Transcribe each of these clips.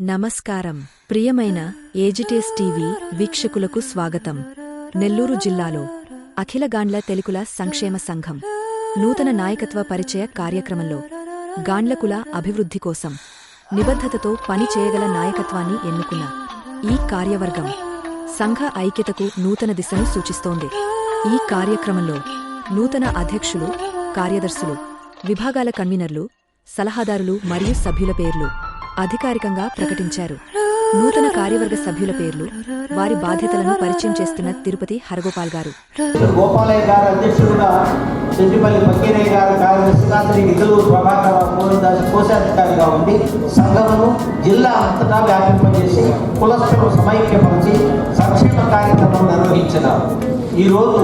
నమస్కారం. ప్రియమైన ఏజిటేస్ టీవీ వీక్షకులకు స్వాగతం. నెల్లూరు జిల్లాలో అఖిల గాండ్ల తెలుగుల సంక్షేమ సంఘం నూతన నాయకత్వ పరిచయ కార్యక్రమంలో గాండ్లకుల అభివృద్ధి కోసం నిబద్ధతతో పని చేయగల నాయకత్వాన్ని ఎన్నుకున్న ఈ కార్యవర్గం సంఘ ఐక్యతకు నూతన దిశను సూచిస్తోంది. ఈ కార్యక్రమంలో నూతన అధ్యక్షులు కార్యదర్శులు విభాగాల కన్వీనర్లు సలహాదారులు మరియు సభ్యుల పేర్లు అధికారికంగా ప్రకటించారు. నూతన కార్యవర్గ సభ్యుల పేర్లు వారి బాధ్యతలను పరిచయం చేస్తున్న తిరుపతి హరగోపాల్ గారు. గోపాలయ్య గారు అధ్యక్షుడుగా చెట్టిపల్లి ఫకీరయ్య గారు కార్యదర్శిగా శ్రీ నిధులు ప్రభాకర్ పూర్ణదాస్ కోశాధికారిగా ఉండి సంఘమును జిల్లా అంతటా వ్యాపింపజేసి కులస్తులను సమైక్యపరిచి సంక్షేమ కార్యక్రమం నిర్వహించినారు. ఈరోజు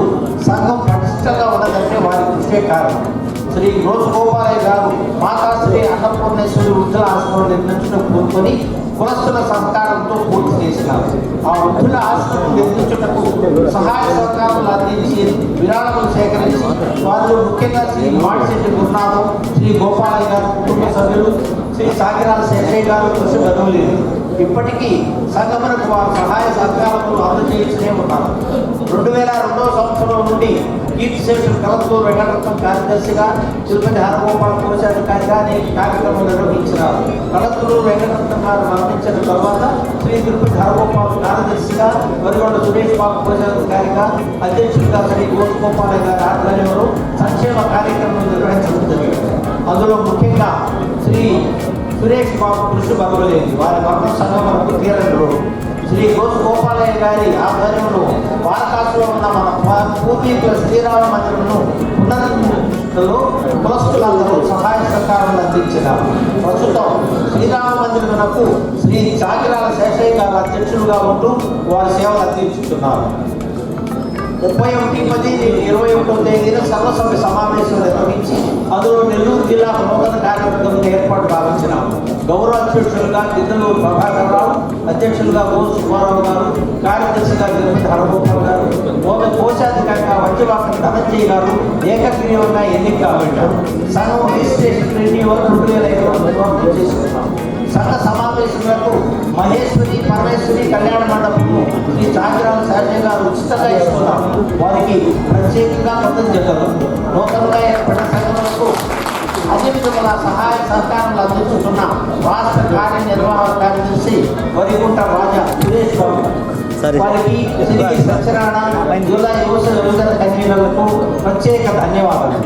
సంఘం పటిష్టంగా ఉన్నదంటే వారి కృషే కారణం. శ్రీ రోజు గోపాలయ్య గారు మాతాశ్రీ అన్నపూర్ణేశ్వరి వృద్ధుల ఆశ్రమం నిర్మించడం కోరుకొని కులస్తుల సహకారంతో పూర్తి చేసినారు. ఆ వృద్ధుల ఆశ్రమం నిర్మించుటకు సహాయ సహకారాలు అందించి విరాళములు సేకరించి వారిలో ముఖ్యంగా శ్రీ మాడిశెట్టి గురునాథం శ్రీ గోపాలయ్య గారు కుటుంబ సభ్యులు శ్రీ సాగిరాల శేషయ్య గారు కృషి బదవలేదు ఇప్పటికీ సంగమనకు వారు సహాయ సహకారములు అందజేస్తూనే ఉన్నారు. రెండు వేల రెండవ సంవత్సరం నుండి కీర్తి శేషులు కలపూరు వెంకటరత్నం కార్యదర్శిగా తిరుపతి హరగోపాల కోశాధికారిగా అనేక కార్యక్రమం నిర్వహించినారు. కలపూరు వెంకటరత్నం గారు మరణించిన తర్వాత శ్రీ తిరుపతి హరగోపాల కార్యదర్శిగా వరిగొండ సురేష్ బాబు కోశాధికారిగా అధ్యక్షుడిగా శ్రీ గోపాల గారి ఆధ్వర్యంలో సంక్షేమ కార్యక్రమం నిర్వహించడం జరిగింది. అందులో ముఖ్యంగా శ్రీ సురేష్ బాబు కృషి బలవలేదు వారి మరణం సంఘం తీరంలో శ్రీ గోసు గోపాలయ్య గారి ఆధ్వర్యంలో వారకాశంలో ఉన్న మన పా- పూర్వీకుల శ్రీరామ మందిరంను పునరుద్ధరణలో కులస్తులందరూ సహాయ సహకారాలు అందించిన ప్రస్తుతం శ్రీరామ మందిరమునకు శ్రీ చాకిరాల శేషయ్య గారు అధ్యక్షులుగా ఉంటూ వారి సేవలు అందించుతున్నారు. ముప్పై ఒకటి పది ఇరవై ఒకటో తేదీన సర్వసభ్య సమావేశం నిర్వహించి అందులో నెల్లూరు జిల్లా నూతన కార్యవర్గం ఏర్పాటు భావించినాము. గౌరవ అధ్యక్షులుగా గిద్దలూరు ప్రభాకర్ రావు అధ్యక్షులుగా ఓ సుబ్బారావు గారు కార్యదర్శిగా తిరుపతి హరగోపాల్ గారు ఒక కోశాధికారిగా వజ్రవాకం ధనంజయ్ గారు ఏకగ్రీవంగా ఎన్నిక కాబట్టారు. సంఘం రిజిస్ట్రేషన్ రెన్యూవల్ రెండు వేల ఇరవై నిర్వహణ చేసుకున్నాం సంఘ సమావేశంలో మహేశ్వరి పరమేశ్వరి కళ్యాణ మండపము శ్రీ చాకిరాల వారికి ప్రత్యేకంగా మద్దతు చెప్పారు. నూతనంగా ఏర్పడిన సంఘములకు అన్ని విధముల సహాయ సహకారాలు అందిస్తున్న రాష్ట్ర కార్యనిర్వాహక కార్యదర్శి వరిగుంట రాజా సురేష్ బాబు. వారికి సత్యనారాయణ జిల్లా యువత యువజన కన్వీనర్లకు ప్రత్యేక ధన్యవాదాలు.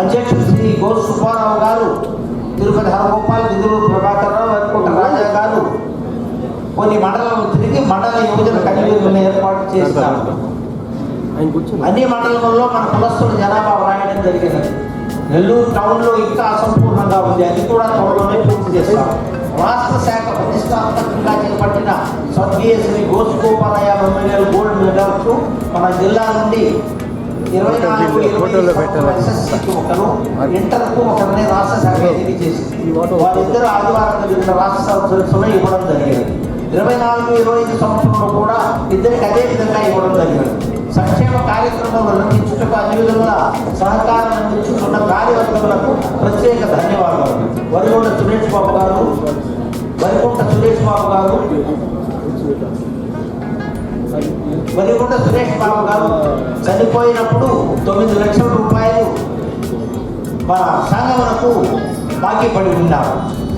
అధ్యక్షుడు శ్రీ సుబ్బారావు గారు తిరుపతి హరగోపాల్ నిధులు ప్రభాకర్ రావు వరకుంట రాజా గారు కొన్ని మండలాలు తిరిగి మండల యువజన కన్వీనర్లను ఏర్పాటు కూర్చొని అన్ని మండలంలో మన కులస్తుల జనాభా వ్రాయడం జరిగినది. నెల్లూరు టౌన్లో ఇంకా అసంపూర్ణంగా ఉంది. అది కూడా త్వరలోనే పూర్తి చేస్తాం. రాష్ట్ర శాఖ ప్రతిష్టాత్మకంగా చేపట్టిన స్వర్గీయ శ్రీ గోసుకోపాలయ మెమోరియల్ గోల్డ్ మెడల్కు మన జిల్లా నుండి ఇరవై నాలుగు. ఎస్ఎస్సికి ఒకరు ఇంటర్కు ఒకరిని రాష్ట్ర శాఖ చేసింది. వారిద్దరు ఆదివారం జరిగిన రాష్ట్ర సదస్సులో ఇవ్వడం జరిగింది. ఇరవై నాలుగు ఇరవై ఐదు సంవత్సరంలో కూడా ఇద్దరికి అదే విధంగా ఇవ్వడం జరిగింది. సంక్షేమ కార్యక్రమంలో నిర్వహించుటకు అన్ని విధముల సహకారం అందించుకున్న కార్యవర్గములకు ప్రత్యేక ధన్యవాదాలు. వరిగొండ సురేష్ బాబు గారు వరికుంట సురేష్ బాబు గారు వరిగుంట సురేష్ బాబు గారు చనిపోయినప్పుడు తొమ్మిది లక్షల రూపాయలు మన సంఘమునకు బాకీ పడి ఉన్నారు.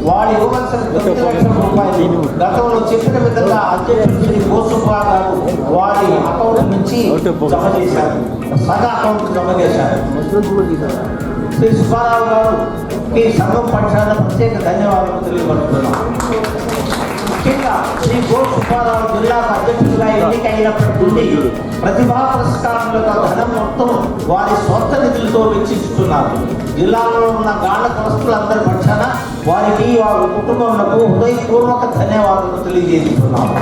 వాడు ఇవ్వవలసిన తొమ్మిది లక్షల రూపాయలు. గతంలో చెప్పిన విధంగా అధ్యక్షుడు గారు వారి అకౌంట్ నుంచి జమ చేశారు. సగ అకౌంట్ జమ చేశారు. శ్రీ సుబ్బారావు గారు ఈ సంఘం పక్షాన ప్రత్యేక ధన్యవాదాలు తెలియపడుతున్నాం ముఖ్యంగా శ్రీ గోడ్ సుబ్బారావు జిల్లాకు అధ్యక్షుడిగా ఎన్నికైనప్పటి నుండి ప్రతిభా పురస్కారంలో ధనం మొత్తం వారి సొంత నిధులతో వెచ్చిస్తున్నారు. జిల్లాలో ఉన్న గాళ్ళ సంస్థలందరి పక్షాన వారికి వారి కుటుంబములకు హృదయపూర్వక ధన్యవాదాలు తెలియజేస్తున్నాము.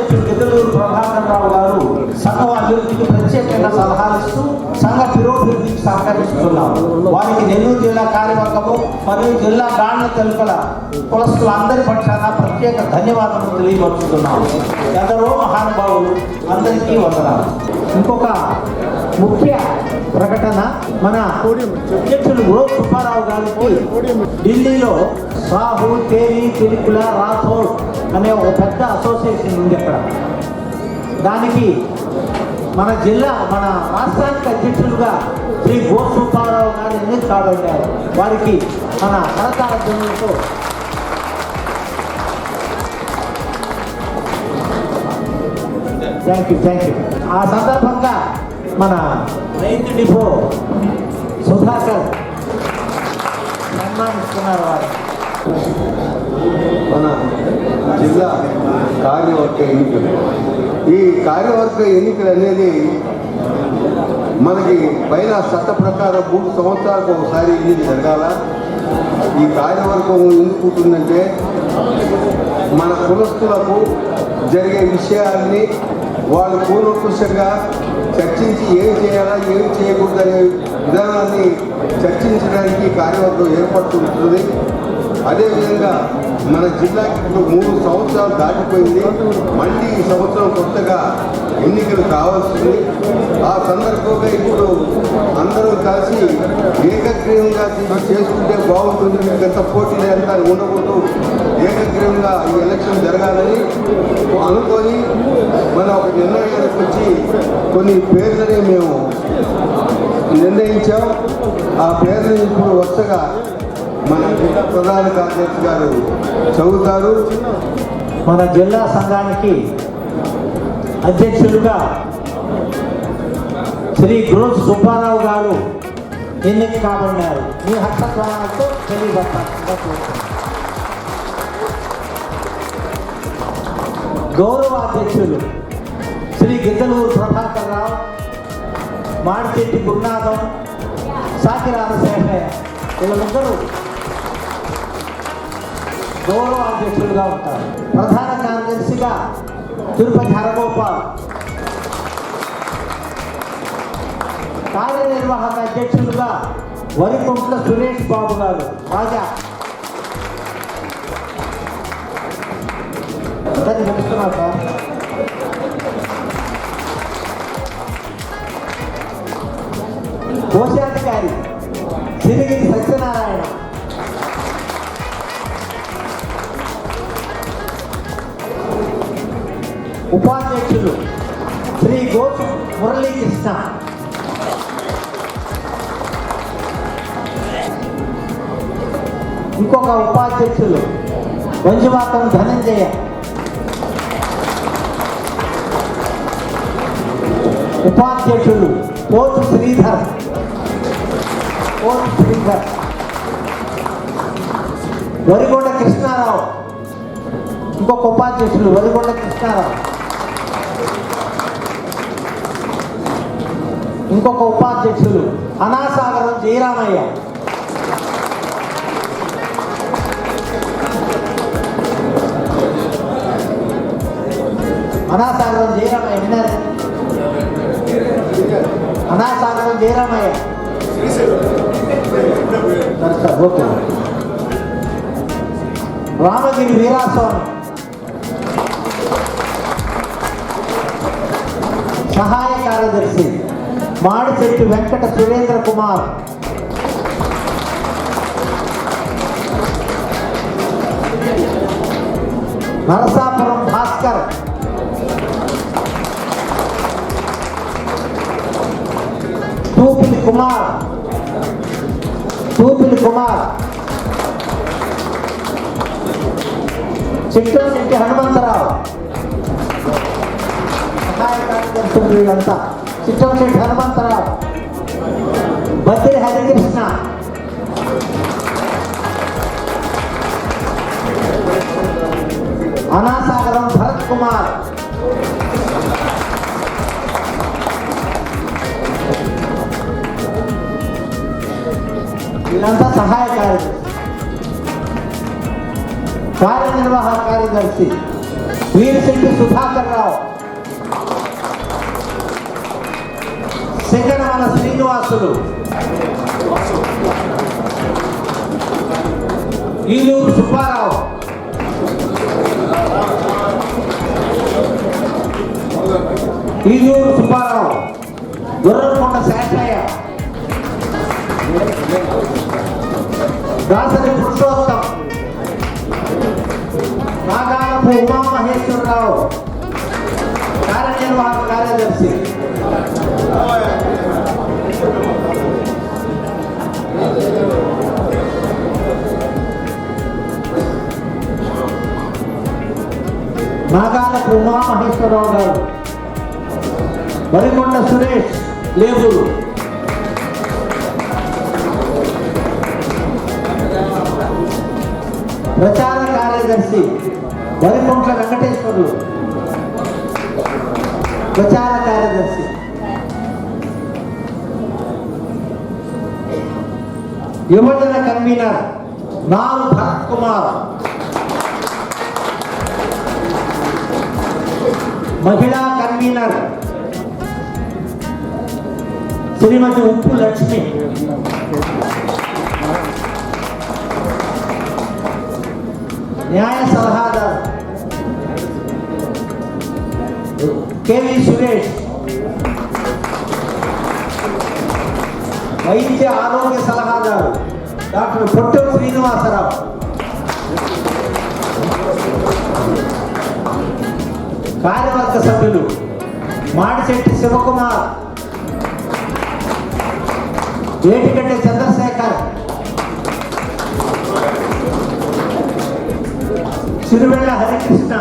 అధ్యక్షుడు గిద్దలూరు ప్రభాకర్ రావు గారు సంఘం అభివృద్ధికి ప్రత్యేకంగా సలహాలు ఇస్తూ సంఘ పురోభివృద్ధికి సహకరిస్తున్నారు. వారికి నెల్లూరు జిల్లా కార్యవర్గము మరియు జిల్లా గాండ్ల తెలుపల కులస్తులు అందరి పక్షాన ప్రత్యేక ధన్యవాదాలు తెలియపరుస్తున్నాము ఎందరో మహానుభావులు అందరికీ వందనాలు. ఇంకొక ముఖ్య ప్రకటన మన అధ్యక్షులు గో సుబ్బారావు గారికి ఢిల్లీలో సాహు తేలి తిరుకుల రాథోడ్ అనే ఒక పెద్ద అసోసియేషన్ ఉంది అక్కడ దానికి మన జిల్లా మన రాష్ట్రానికి అధ్యక్షులుగా శ్రీ గో సుబ్బారావు గారిని కాబట్టారు వారికి మన కరతాళ థ్యాంక్ యూ థ్యాంక్ యూ ఆ సందర్భంగా మన రైతు డిపో సుధాకర్ సన్మానిస్తున్నారు వారు. మన జిల్లా కార్యవర్గ ఎన్నికలు. ఈ కార్యవర్గ ఎన్నికలు అనేది మనకి పైన చట్ట ప్రకారం మూడు సంవత్సరాలకు ఒకసారి ఎన్నిక జరగాల. ఈ కార్యవర్గం ఎందుకు ఉంటుందంటే మన కులస్తులకు జరిగే విషయాల్ని వాళ్ళు కూలంకుషంగా చర్చించి ఏం చేయాలా ఏం చేయకూడదనే విధానాన్ని చర్చించడానికి ఈ కార్యవర్గం ఏర్పడుతుంటుంది అదేవిధంగా మన జిల్లాకి ఇప్పుడు మూడు సంవత్సరాలు దాటిపోయింది. మళ్ళీ ఈ సంవత్సరం కొత్తగా ఎన్నికలు కావాల్సింది. ఆ సందర్భంగా ఇప్పుడు అందరూ కలిసి ఏకగ్రీవంగా చేసుకుంటే బాగుంటుంది. మీకు ఎంత పోటీ లేదంతా ఉండకూడదు. ఏకగ్రీవంగా ఈ ఎలక్షన్ జరగాలని ఒక నిర్ణయానికి వచ్చి కొన్ని పేర్లని మేము నిర్ణయించాం. ఆ పేర్లు ఇప్పుడు వరుసగా మన జిల్లా ప్రధాన కార్యదర్శి గారు చదువుతారు. మన జిల్లా సంఘానికి అధ్యక్షులుగా శ్రీ గ్రోస్ సుబ్బారావు గారు ఎన్నిక కాబడినారు. మీ హస్తద్వారాలతో తెలియబడతారు గౌరవ అధ్యక్షులు శ్రీ గిద్దలూరు ప్రభాకర్ రావు మాడిచెట్టి గురునాథం సాకిరాల శేషయ్య వీళ్ళందరూ గౌరవ అధ్యక్షులుగా ఉంటారు. ప్రధాన కార్యదర్శిగా తిరుపతి హరగోపాల్. కార్యనిర్వాహక అధ్యక్షులుగా వరికుంట్ల సురేష్ బాబు గారు రాజా. అందరినీ నడుస్తున్నారు సార్. ఉపాధ్యక్షులు శ్రీ గోచు మురళీకృష్ణ. ఇంకొక ఉపాధ్యక్షులు వంజువాతం ధనంజయ. ఉపాధ్యక్షులు పోతు శ్రీధర్. పోతు శ్రీధర్. వరిగొండ కృష్ణారావు. ఇంకొక ఉపాధ్యక్షులు వరిగొండ కృష్ణారావు. ఇంకొక ఉపాధ్యక్షులు అనాసాగరం జయరామయ్య. అనాసాగరం జయరామయ్య విన్నారు? అనాసాగరం జయరామయ్య. ఓకే. రామగిరి వీరాస్వామి. సహాయ కార్యదర్శి. మాడిశెట్టి వెంకట సురేంద్ర కుమార్. నరసాపురం భాస్కర్. తూపిలి కుమార్. తూపిలి కుమార్. చిట్టూరు చిట్టోశెట్టి హనుమంతరావు. సహాయ కార్యదర్శులు వీళ్ళంతా చిట్టోశెట్టి హనుమంతరావు బద్రి హరికృష్ణ అనాసాగరం భరత్ కుమార్ వీళ్ళంతా సహాయ కార్యదర్శి కార్యనిర్వాహక కార్యదర్శి వీరశెట్టి సుధాకర్ రావు నంద్యాల శ్రీనివాసులు. ఈలూరు సుబ్బారావు. ఈలూరు సుబ్బారావు. గుర్రకొండ శాంతయ్య. దాసరి పురుషోత్తం. నాగాలపు ఉమామహేశ్వరరావు. కార్యనిర్వాహక కార్యదర్శి. నాగాల ఉమామహేశ్వరరావు గారు. వరిగొండ సురేష్ లేబూరు. ప్రచార కార్యదర్శి వరికొంట్ల వెంకటేశ్వర్లు. ప్రచార కార్యదర్శి. యువజన కన్వీనర్ నారు భరత్ కుమార్. మహిళా కన్వీనర్. శ్రీమతి ఉప్పు లక్ష్మి. న్యాయ సలహాదారు. కేవి సురేష్. వైద్య ఆరోగ్య సలహాదారు. డాక్టర్ పొట్టం శ్రీనివాసరావు. కార్యవర్గ సభ్యులు మాడిశెట్టి శివకుమార్ ఏటిగడ్డ చంద్రశేఖర్ సిరివెళ్ళ హరికృష్ణ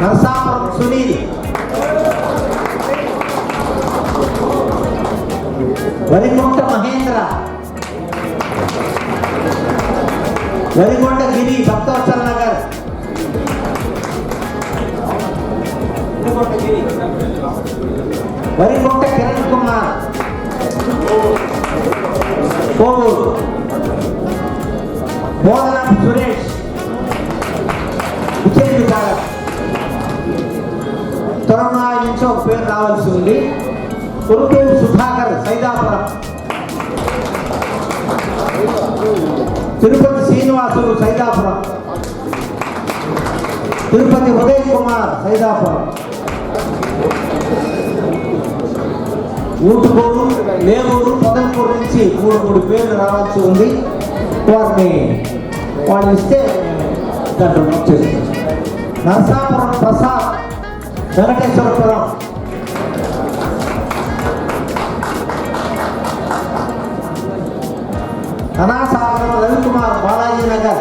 నరసాపురం సునీల్ వరికొంట మహేంద్ర వరికొండ గిరి భక్తవత్సల వరికొంట కిరణ్ కుమార్ కోవూరు బోధన సురేష్ విజయ్ వికారం త్వరగా నుంచి ఒక పేరు రావాల్సి ఉంది కురుటూరు సుధాకర్ సైదాపురం తిరుపతి శ్రీనివాసులు సైదాపురం తిరుపతి ఉదయ్ కుమార్ సైదాపురం ఊటుకోరు లేవూరు పొదలకూరు నుంచి మూడు మూడు పేర్లు రావాల్సి ఉంది. వారిని వాళ్ళు ఇస్తే దాంట్లో నోట్ చేస్తాం నరసాపురం ప్రసాద్ వెంకటేశ్వరపురం. అనాసాగరం రవికుమార్ బాలాజీ నగర్.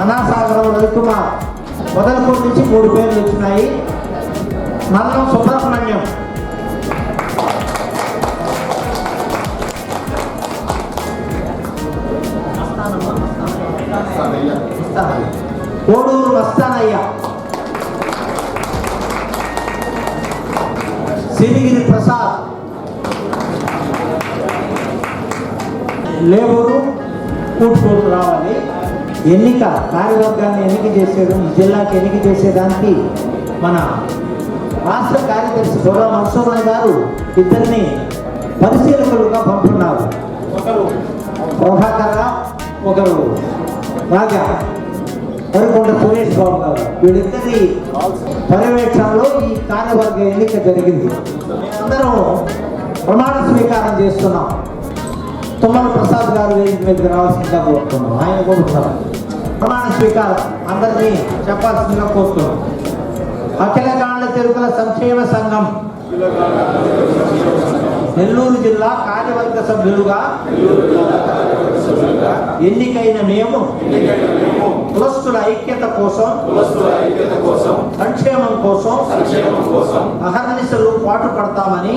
అనాసాగరం రవికుమార్. మొదలకూరు నుంచి మూడు పేర్లు వచ్చినాయి. నల్లం సుబ్రహ్మణ్యం. కోడూరు వస్తానయ్య. సిరిగిరి ప్రసాద్. లేబరు కూటుకోరు రావాలి. ఎన్నిక కార్యవర్గాన్ని ఎన్నిక ఈ జిల్లాకి ఎన్నిక చేసేదానికి మన రాష్ట్ర కార్యదర్శి గౌరవ మన్సూర్ గారు ఇద్దరిని పరిశీలకులుగా పంపుతున్నారు. ఒకరు. ప్రభాకర్ రావు, ఒకరు. రాజా. వరికొండ సురేష్ బాబు గారు. వీళ్ళిద్దరి పర్యవేక్షణలో ఈ కార్యవర్గ ఎన్నిక జరిగింది. అందరం ప్రమాణ స్వీకారం చేస్తున్నాం. తుమ్మల ప్రసాద్ గారు వేదిక మీదకి రావాల్సిందిగా కోరుతున్నాం. ఆయన కోరుతున్నారు. ప్రమాణ స్వీకారం. అందరినీ చెప్పాల్సిందిగా కోరుతున్నాం. అఖిల కాండ తెలుగుల సంక్షేమ సంఘం నెల్లూరు జిల్లా కార్యవర్గ సభ్యులుగా ఎన్నికైన మేము కులస్తుల ఐక్యత కోసం? సంక్షేమం కోసం? అహర్నిశలు పాటుపడతామని?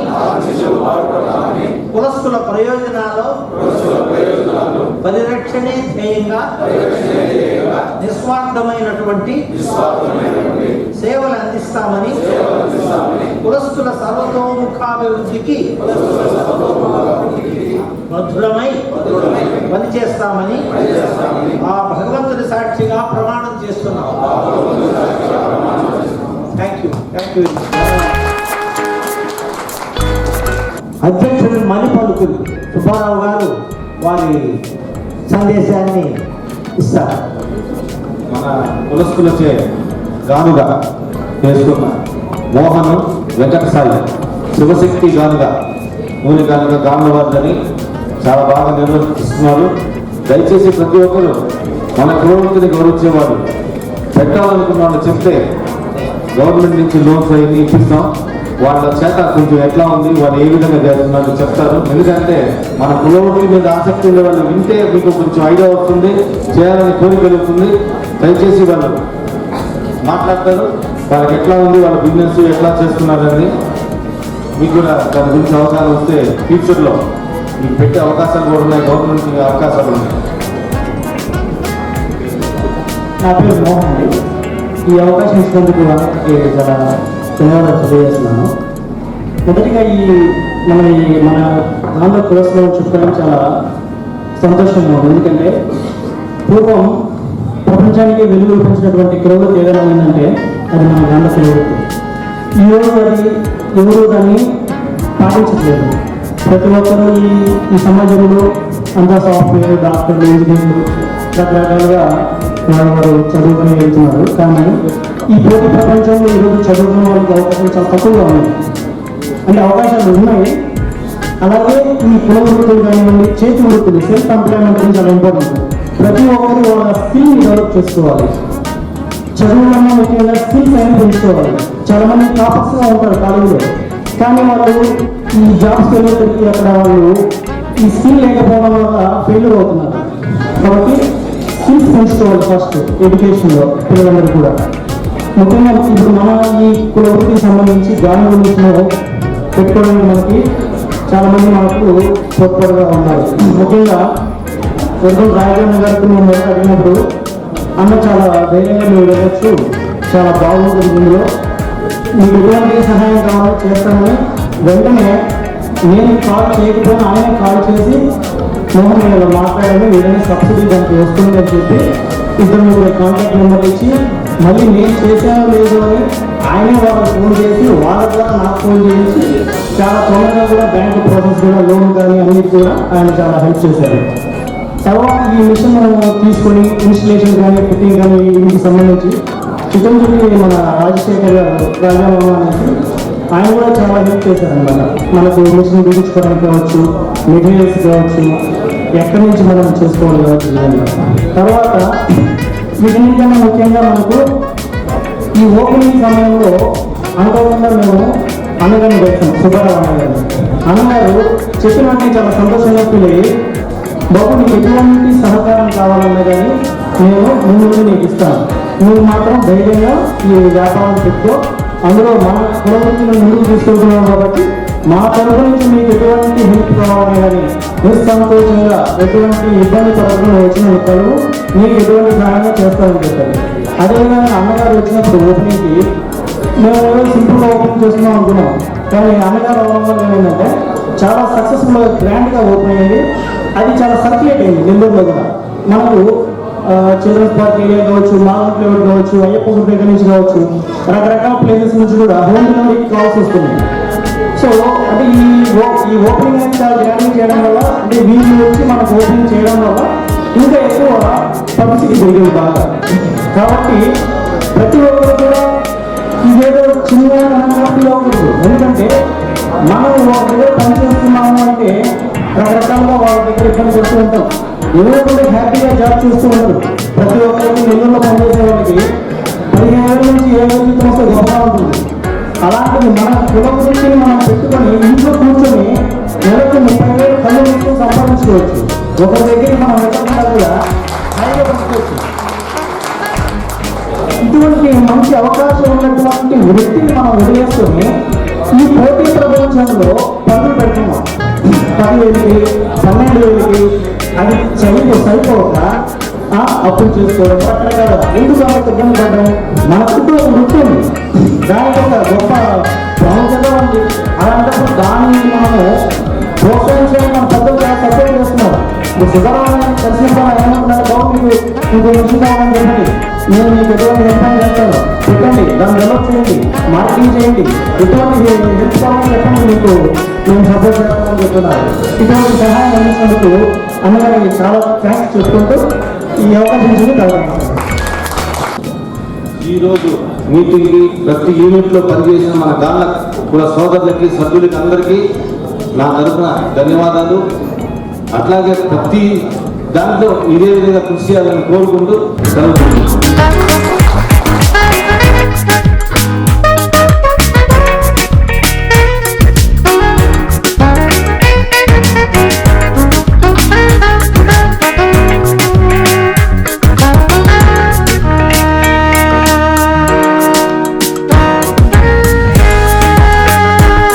కులస్తుల ప్రయోజనాలు? పరిరక్షణే ధ్యేయంగా? నిస్వార్థమైనటువంటి సేవలు అందిస్తామని? కులస్తుల సర్వతోముఖాభివృద్ధికి? మధురమై పనిచేస్తామని ఆ భగవంతుడి సాక్షిగా ప్రమాణం చేస్తున్నాం. థ్యాంక్ యూ థ్యాంక్ యూ అధ్యక్షుడు మణి పలుకులు సుబ్బారావు గారు వారి సందేశాన్ని ఇస్తారు. మన కులస్తులచే గానుగా చేసుకున్న మోహన్ వెంకట సాయి శివశక్తి గానుగా ఊరి కనుక చాలా బాగా నిర్వర్తిస్తున్నారు. దయచేసి ప్రతి ఒక్కరు మన కులవృత్తిని గౌరవించేవారు పెట్టాలనుకున్న వాళ్ళు చెప్తే గవర్నమెంట్ నుంచి లోన్స్ అవి ఇప్పిస్తాం. వాళ్ళ చేత కొంచెం ఎట్లా ఉంది వాళ్ళు ఏ విధంగా చేస్తున్నారు చెప్తారు. ఎందుకంటే మన కులవృత్తి మీద ఆసక్తి ఉండే వాళ్ళు వింటే మీకు కొంచెం ఐడియా వస్తుంది చేయాలని కోరిక కలుగుతుంది దయచేసి వాళ్ళు మాట్లాడతారు. వాళ్ళకి ఎట్లా ఉంది వాళ్ళ బిజినెస్ ఎట్లా చేస్తున్నారని మీకు కూడా దాని గురించి అవగాహన వస్తే ఫ్యూచర్లో మీకు పెట్టే అవకాశాలు కూడా ఉన్నాయి గవర్నమెంట్ అవకాశాలు ఉన్నాయి. నా పేరు మోహన్ అండి. ఈ అవకాశం ఇచ్చినందుకు అందరికీ చాలా ధన్యవాదాలు తెలియజేస్తున్నాను. మొదటిగా ఈ మన ఈ మన ఆంధ్ర పురస్కారం చెప్పుకోవడం చాలా సంతోషంగా ఉంది. ఎందుకంటే పూర్వం ప్రపంచానికి వెలుగు పెంచినటువంటి క్రౌడ్ ఏదైనా ఉందంటే అది మన ఆంధ్ర ఈ రోజు అది ఎవరు దాన్ని పాటించట్లేదు. ప్రతి ఒక్కరూ ఈ ఈ సమాజంలో అంతా సాఫ్ట్వేర్ డాక్టర్లు ఇంజనీర్లు రకరకాలుగా వారు చదువుకుని వెళ్తున్నారు. కానీ ఈ పోటీ ప్రపంచంలో ఈరోజు చదువుకునే వాళ్ళకి అవకాశం చాలా తక్కువగా ఉన్నాయి. అంటే అవకాశాలు ఉన్నాయి. అలాగే ఈ కుల వృత్తులు కానివ్వండి చేతి వృత్తులు సెల్ఫ్ ఎంప్లాయ్మెంట్ చాలా ఇంపార్టెంట్ ప్రతి ఒక్కరు వాళ్ళ స్కిల్ డెవలప్ చేసుకోవాలి. చదువులన్న ముఖ్యంగా స్కిల్స్ అయినా తెలుసుకోవాలి చాలా మంది టాపర్స్గా ఉంటారు కాలేజీలో. కానీ వాళ్ళు ఈ జాబ్స్ వెళ్ళేసరికి అక్కడ వాళ్ళు ఈ స్కిల్ లేకపోవడం వల్ల ఫెయిల్యూర్ అవుతున్నారు. కాబట్టి స్కిల్స్ పెంచుకోవాలి ఫస్ట్ ఎడ్యుకేషన్లో పిల్లలందరూ కూడా. ముఖ్యంగా ఇప్పుడు మన ఈ కులవృత్తికి సంబంధించి గాలి గురించి పెట్టుకోవడానికి మనకి చాలా మంది మనకు తోడ్పడుగా ఉన్నారు. ముఖ్యంగా ఎదురు రాజధాని గారికి మేము అడిగినప్పుడు అన్న చాలా ధైర్యంగా మీరు వెళ్ళచ్చు చాలా బాగుంటుంది ఇందులో. మీకు ఎటువంటి సహాయం కావాలో చేస్తామని వెంటనే నేను కాల్ చేయకపోయినా ఆయన కాల్ చేసి మోహన్ మీద ఇలా మాట్లాడాను ఏదైనా సబ్సిడీ దానికి వస్తుంది అని చెప్పి ఇద్దరు ముగ్గురు కాంటాక్ట్ నెంబర్ ఇచ్చి మళ్ళీ నేను చేశానో లేదో అని ఆయనే వాళ్ళకి ఫోన్ చేసి వాళ్ళ ద్వారా నాకు ఫోన్ చేయించి చాలా తొందరగా కూడా బ్యాంక్ ప్రాసెస్ కూడా లోన్ కానీ అన్నిటి కూడా ఆయన చాలా హెల్ప్ చేశారు. తర్వాత ఈ మిషన్ తీసుకొని ఇన్స్టలేషన్ కానీ ఫిట్టింగ్ కానీ వీటికి సంబంధించి. చితంజలి మన రాజశేఖర్ రాజాబాబు ఆయన కూడా చాలా హెల్ప్ చేశారనమాట మనకు మిషన్ బిగించుకోవడానికి కావచ్చు మెటీరియల్స్ కావచ్చు ఎక్కడి నుంచి మనం చేసుకోవాలి కావచ్చు ఈ తర్వాత వీటన్నిటికన్నా ముఖ్యంగా మనకు ఈ ఓపెనింగ్ సమయంలో అనుకోకుండా మేము అన్నగారిని పెట్టాం సుబ్బారావు అన్నగారు అన్నగారు చెప్పినట్టు చాలా సంతోషంగా ఫీల్ అయ్యి బాబు నీకు ఎటువంటి సహకారం కావాలన్నా కానీ నేను ముందు నీకు ఇస్తాను నువ్వు మాత్రం ధైర్యంగా ఈ వ్యాపారం పెట్టుకో. అందులో మన కులవృత్తిని ముందుకు తీసుకెళ్తున్నాం కాబట్టి మా తరఫు నుంచి మీకు ఎటువంటి హెల్ప్ కావాలని కానీ నిస్సంకోచంగా ఎటువంటి ఇబ్బంది పడకుండా వచ్చిన కలుగు మీకు ఎటువంటి సహాయం చేస్తామని చెప్పారు. అదేవిధంగా అన్నగారు వచ్చినప్పుడు ఓపెనింగ్కి మేము సింపుల్గా ఓపెన్ చేస్తున్నాం అనుకున్నాం. కానీ అన్నగారు అవ్వడం వల్ల ఏమైందంటే చాలా సక్సెస్ఫుల్గా గ్రాండ్గా ఓపెన్ అయ్యింది. అది చాలా సర్క్యులేట్ అయింది నెల్లూరులో కూడా. మనకు చిల్డ్రన్స్ పార్క్ ఏరియా కావచ్చు మామూలు ప్లేవుడ్ కావచ్చు అయ్యప్ప గుడి దగ్గర నుంచి కావచ్చు రకరకాల ప్లేసెస్ నుంచి కూడా హోమ్ డెలివరీకి కావాల్సి వస్తుంది సో అంటే ఈ ఈ ఓపెనింగ్ అనేది చాలా గ్రాండింగ్ చేయడం వల్ల అంటే వీళ్ళు వచ్చి మనకు ఓపెనింగ్ చేయడం వల్ల ఇంకా ఎక్కువ పబ్లిసిటీ పెరిగింది బాగా. కాబట్టి ప్రతి ఒక్కరు కూడా ఇదేదో చిన్న ఫీల్ ఎందుకంటే మనం ఒకరిలో పనిచేస్తున్నాము అంటే రకరకాలుగా వాళ్ళ దగ్గర ఇబ్బంది పడుతూ ఉంటాం. ఎవరో కూడా హ్యాపీగా జాబ్ చేస్తూ ఉంటారు. ప్రతి ఒక్కరికి నెల్లూరులో పనిచేసే వాళ్ళకి పదిహేను ఏళ్ళ నుంచి ఏ వేల వస్తే గొప్పగా ఉంటుంది. అలాంటిది మన కుల వృత్తిని మనం పెట్టుకొని ఇంట్లో కూర్చొని నెలకు ముప్పై వేలు కళ్ళు మూసుకొని సంపాదించుకోవచ్చు. ఒకరి దగ్గరికి మనం వెళ్ళకుండా కూడా హాయిగా బతకవచ్చు. ఇటువంటి మంచి అవకాశం ఉన్నటువంటి వృత్తిని మనం వదిలేసుకొని ఈ పోటీ ప్రపంచంలో పనులు పెడుతున్నాం. పదివేలకి పన్నెండు వేలకి అది చదువు సరిపోక ఆ, అప్పులు చేసుకోవడం రకరకాల ఎందుకు అంత ఇబ్బంది పడడం? మన చుట్టూ ఒక వృత్తి ఉంది దానికి ఒక గొప్ప ప్రాముఖ్యత ఉంది. అలాంటప్పుడు దాన్ని మనము ప్రోత్సహించడం మన పెద్దలు చాలా సపోర్ట్ చేస్తున్నారు ఇప్పుడు సుధారాన్ని తెలిసినప్పుడు ఆయన బాబు మీకు ఇంకో విషయం చెప్పండి నేను మీకు ఎటువంటి నిర్ణయం చేస్తాను దాన్ని డెవలప్ చేయండి మార్కెటింగ్ చేయండి ఎటువంటి హెల్ప్ చెప్పండి మీకు సపోర్ట్ ఇటువంటి సహాయం అందించినందుకు అన్నగారికి చాలా థ్యాంక్స్ చెప్పుకుంటూ ఈ అవకాశం ఇచ్చింది ఈరోజు మీటింగ్కి ప్రతి యూనిట్లో పనిచేసిన మన గాళ్ళ కూడా సోదరులకి సభ్యులకి అందరికీ నా తరఫున ధన్యవాదాలు. అట్లాగే ప్రతి దాంట్లో ఇదే విధంగా కృషి చేయాలని కోరుకుంటూ సెలవు